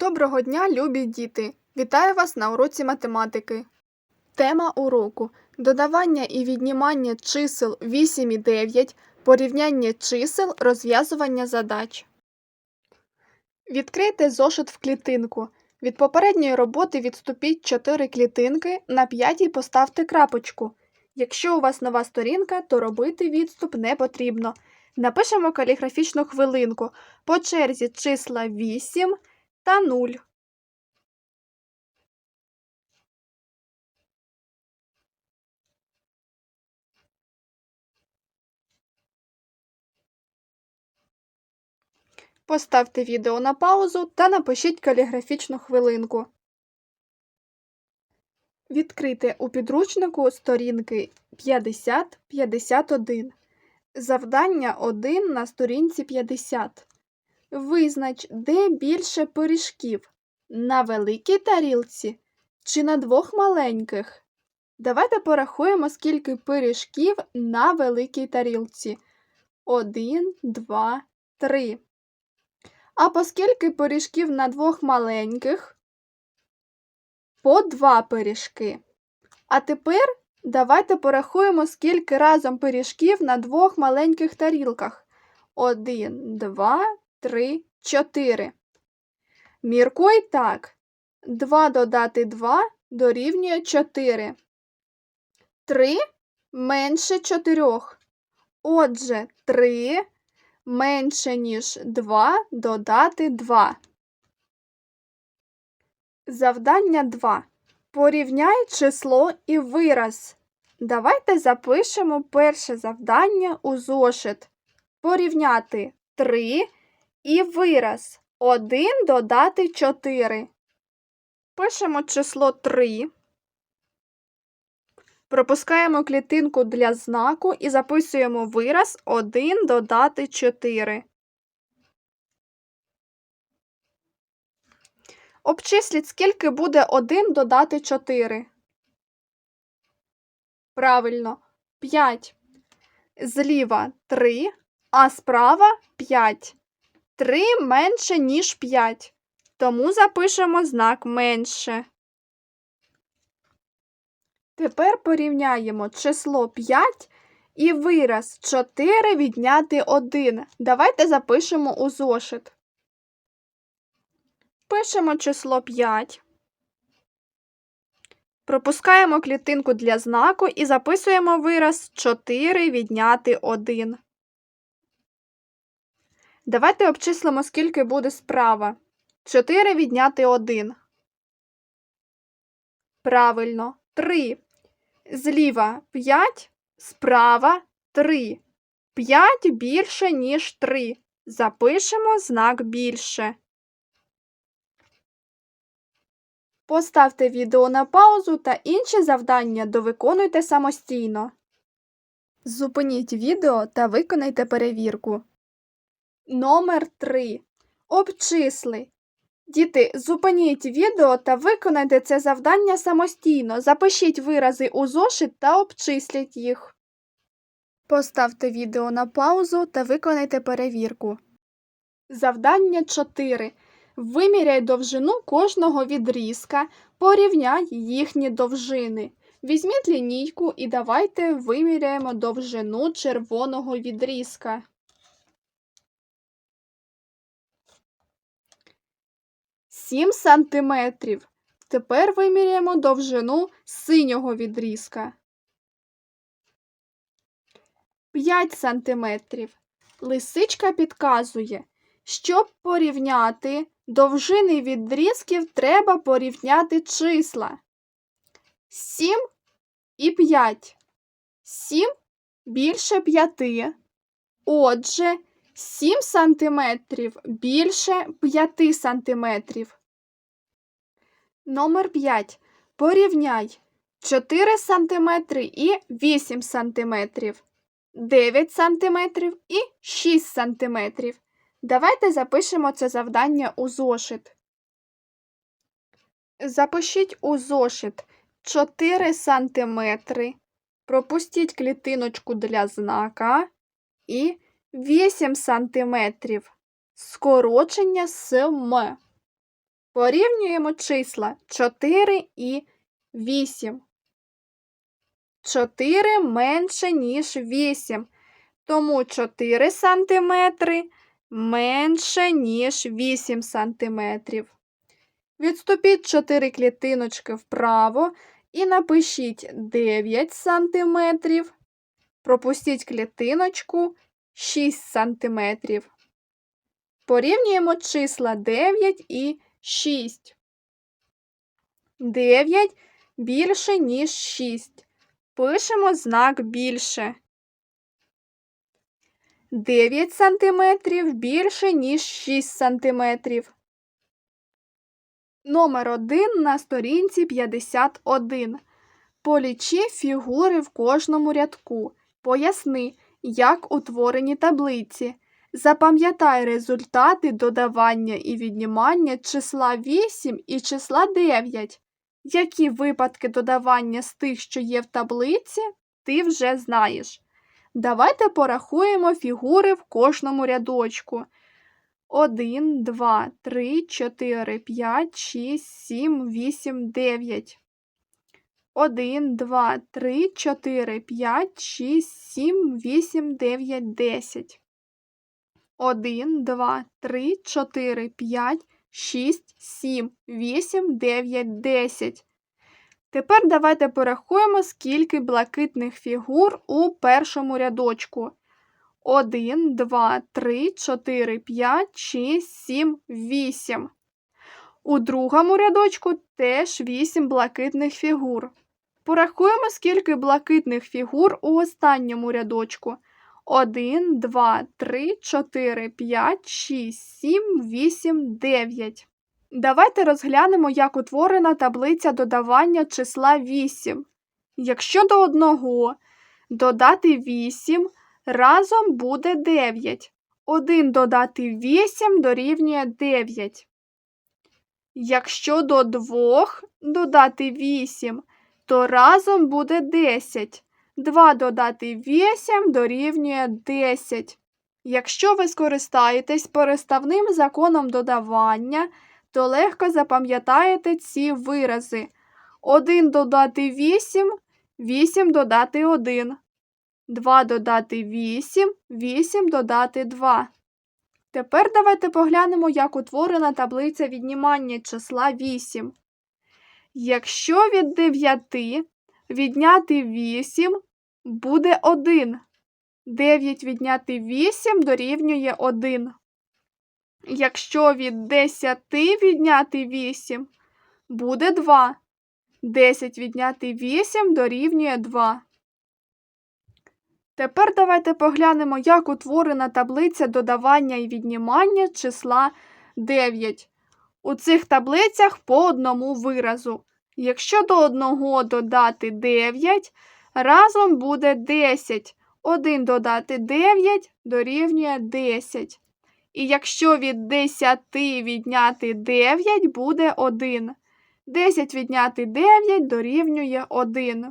Доброго дня, любі діти! Вітаю вас на уроці математики. Тема уроку додавання і віднімання чисел 8 і 9, порівняння чисел, розв'язування задач. Відкрийте зошит в клітинку. Від попередньої роботи відступіть 4 клітинки, на п'ятій поставте крапочку. Якщо у вас нова сторінка, то робити відступ не потрібно. Напишемо каліграфічну хвилинку. По черзі числа 8 та 0. Поставте відео на паузу та напишіть каліграфічну хвилинку. Відкрийте у підручнику сторінки 50-51. Завдання 1 на сторінці 50. Визнач, де більше пиріжків на великій тарілці чи на двох маленьких. Давайте порахуємо, скільки пиріжків на великій тарілці. Один, два, три. А по скільки пиріжків на двох маленьких? По два пиріжки. А тепер давайте порахуємо, скільки разом пиріжків на двох маленьких тарілках. Один, два, три, чотири. Міркуй так. 2 додати 2 дорівнює 4. 3 менше 4. Отже, 3 менше, ніж 2 додати 2. Завдання 2. Порівняй число і вираз. Давайте запишемо перше завдання у зошит. Порівняти 3 і вираз 1 додати 4. Пишемо число 3. Пропускаємо клітинку для знаку і записуємо вираз 1 додати 4. Обчисліть, скільки буде 1 додати 4. Правильно, 5. Зліва 3, а справа 5. 3 менше, ніж 5. Тому запишемо знак менше. Тепер порівняємо число 5 і вираз 4 відняти 1. Давайте запишемо у зошит. Пишемо число 5. Пропускаємо клітинку для знаку і записуємо вираз 4 відняти 1. Давайте обчислимо, скільки буде справа. 4 відняти 1. Правильно, 3. Зліва 5, справа 3. 5 більше, ніж 3. Запишемо знак більше. Поставте відео на паузу та інші завдання довиконуйте самостійно. Зупиніть відео та виконайте перевірку. Номер 3. Обчисли. Діти, зупиніть відео та виконайте це завдання самостійно. Запишіть вирази у зошит та обчисліть їх. Поставте відео на паузу та виконайте перевірку. Завдання 4. Виміряй довжину кожного відрізка, порівняй їхні довжини. Візьміть лінійку і давайте виміряємо довжину червоного відрізка. Сім сантиметрів. Тепер виміряємо довжину синього відрізка. 5 сантиметрів. Лисичка підказує, щоб порівняти довжини відрізків, треба порівняти числа. 7 і 5. 7 більше 5. Отже, 7 сантиметрів більше 5 сантиметрів. Номер 5. Порівняй 4 сантиметри і 8 сантиметрів. 9 сантиметрів і 6 сантиметрів. Давайте запишемо це завдання у зошит. Запишіть у зошит 4 сантиметри. Пропустіть клітиночку для знака і 8 сантиметрів. Скорочення з М. Порівнюємо числа 4 і 8. 4 менше, ніж 8. Тому 4 см менше, ніж 8 см. Відступіть 4 клітиночки вправо і напишіть 9 см. Пропустіть клітиночку 6 см. Порівнюємо числа 9 і 6. 9 більше, ніж 6. Пишемо знак більше. 9 см більше, ніж 6 см. Номер 1 на сторінці 51. Полічи фігури в кожному рядку. Поясни, як утворені таблиці. Запам'ятай результати додавання і віднімання числа 8 і числа 9. Які випадки додавання з тих, що є в таблиці, ти вже знаєш. Давайте порахуємо фігури в кожному рядочку. 1, 2, 3, 4, 5, 6, 7, 8, 9. 1, 2, 3, 4, 5, 6, 7, 8, 9, 10. 1, 2, 3, 4, 5, 6, 7, 8, 9, 10. Тепер давайте порахуємо, скільки блакитних фігур у першому рядочку. 1, 2, 3, 4, 5, 6, 7, 8. У другому рядочку теж 8 блакитних фігур. Порахуємо, скільки блакитних фігур у останньому рядочку. 1, 2, 3, 4, 5, 6, 7, 8, 9. Давайте розглянемо, як утворена таблиця додавання числа 8. Якщо до одного додати 8, разом буде 9. 1 додати 8 дорівнює 9. Якщо до 2 додати 8, то разом буде 10. 2 додати 8 дорівнює 10. Якщо ви скористаєтесь переставним законом додавання, то легко запам'ятаєте ці вирази. 1 додати 8, 8 додати 1. 2 додати 8, 8 додати 2. Тепер давайте поглянемо, як утворена таблиця віднімання числа 8. Якщо від 9 відняти 8 буде 1. 9 відняти 8 дорівнює 1. Якщо від 10 відняти 8 буде 2. 10 відняти 8 дорівнює 2. Тепер давайте поглянемо, як утворена таблиця додавання і віднімання числа 9. У цих таблицях по одному виразу. Якщо до одного додати 9, разом буде 10. 1 додати 9 дорівнює 10. І якщо від 10 відняти 9 буде 1. 10 відняти 9 дорівнює 1.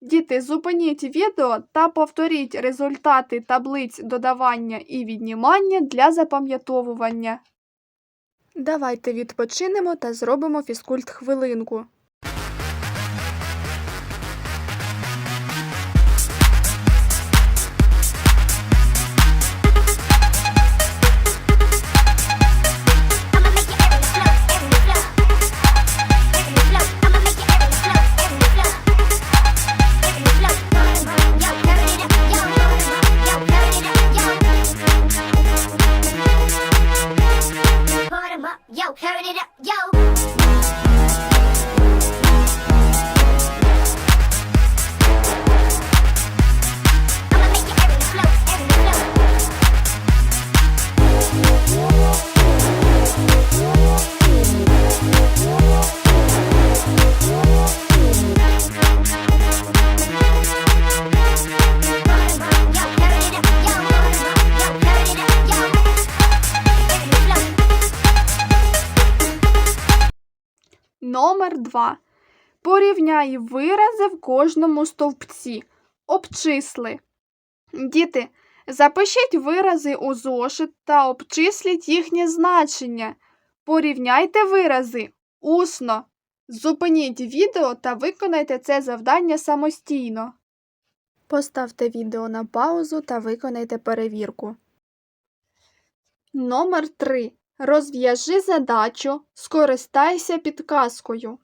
Діти, зупиніть відео та повторіть результати таблиць додавання і віднімання для запам'ятовування. Давайте відпочинемо та зробимо фізкульт хвилинку. Номер 2. Порівняй вирази в кожному стовпці. Обчисли. Діти, запишіть вирази у зошит та обчисліть їхнє значення. Порівняйте вирази усно. Зупиніть відео та виконайте це завдання самостійно. Поставте відео на паузу та виконайте перевірку. Номер 3. Розв'яжи задачу, скористайся підказкою.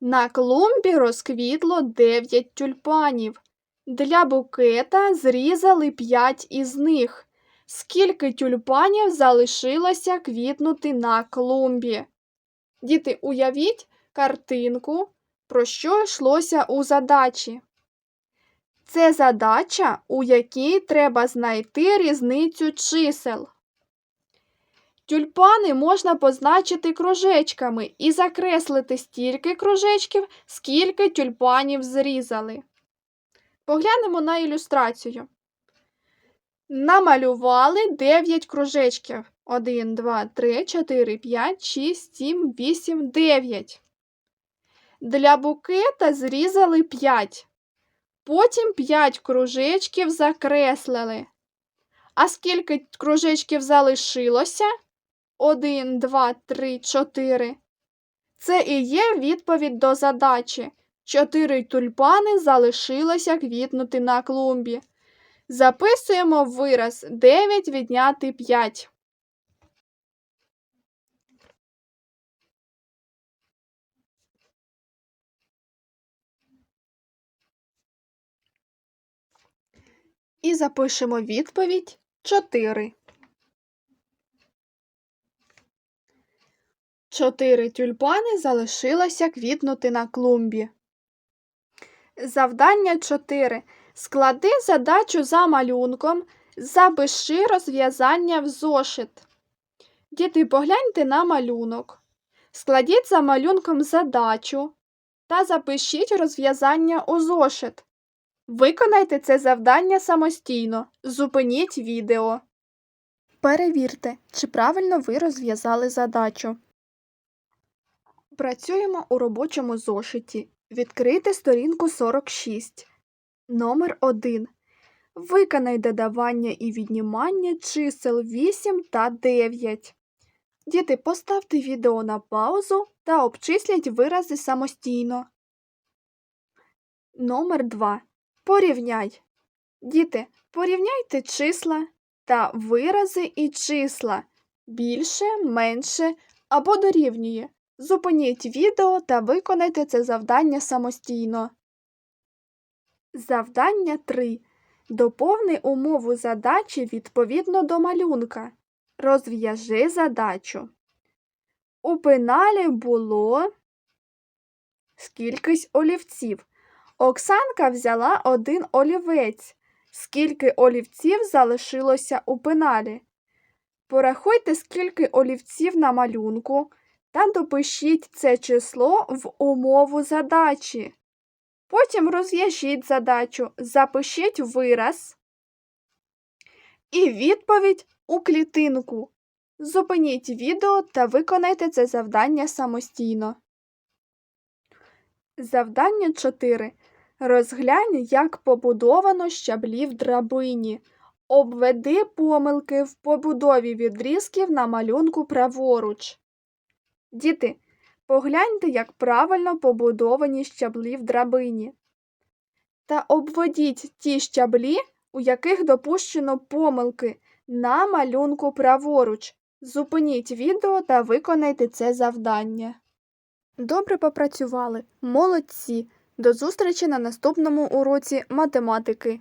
На клумбі розквітло 9 тюльпанів. Для букета зрізали 5 із них. Скільки тюльпанів залишилося квітнути на клумбі? Діти, уявіть картинку, про що йшлося у задачі. Це задача, у якій треба знайти різницю чисел. Тюльпани можна позначити кружечками і закреслити стільки кружечків, скільки тюльпанів зрізали. Поглянемо на ілюстрацію. Намалювали 9 кружечків. 1, 2, 3, 4, 5, 6, 7, 8, 9. Для букета зрізали 5. Потім 5 кружечків закреслили. А скільки кружечків залишилося? 1, 2, 3, 4. Це і є відповідь до задачі. Чотири тюльпани залишилося квітнути на клумбі. Записуємо вираз 9 відняти 5. І запишемо відповідь 4. Чотири тюльпани залишилося квітнути на клумбі. Завдання 4. Склади задачу за малюнком, запиши розв'язання в зошит. Діти, погляньте на малюнок. Складіть за малюнком задачу та запишіть розв'язання у зошит. Виконайте це завдання самостійно. Зупиніть відео. Перевірте, чи правильно ви розв'язали задачу. Працюємо у робочому зошиті. Відкрийте сторінку 46. Номер 1. Виконай додавання і віднімання чисел 8 та 9. Діти, поставте відео на паузу та обчисліть вирази самостійно. Номер 2. Порівняй. Діти, порівняйте числа та вирази і числа більше, менше або дорівнює. Зупиніть відео та виконайте це завдання самостійно. Завдання 3. Доповни умову задачі відповідно до малюнка. Розв'яжи задачу. У пеналі було скількись олівців. Оксанка взяла один олівець. Скільки олівців залишилося у пеналі? Порахуйте, скільки олівців на малюнку та допишіть це число в умову задачі. Потім розв'яжіть задачу, запишіть вираз і відповідь у клітинку. Зупиніть відео та виконайте це завдання самостійно. Завдання 4. Розглянь, як побудовано щаблі в драбині. Обведи помилки в побудові відрізків на малюнку праворуч. Діти, погляньте, як правильно побудовані щаблі в драбині. Та обведіть ті щаблі, у яких допущено помилки на малюнку праворуч. Зупиніть відео та виконайте це завдання. Добре попрацювали. Молодці. До зустрічі на наступному уроці математики.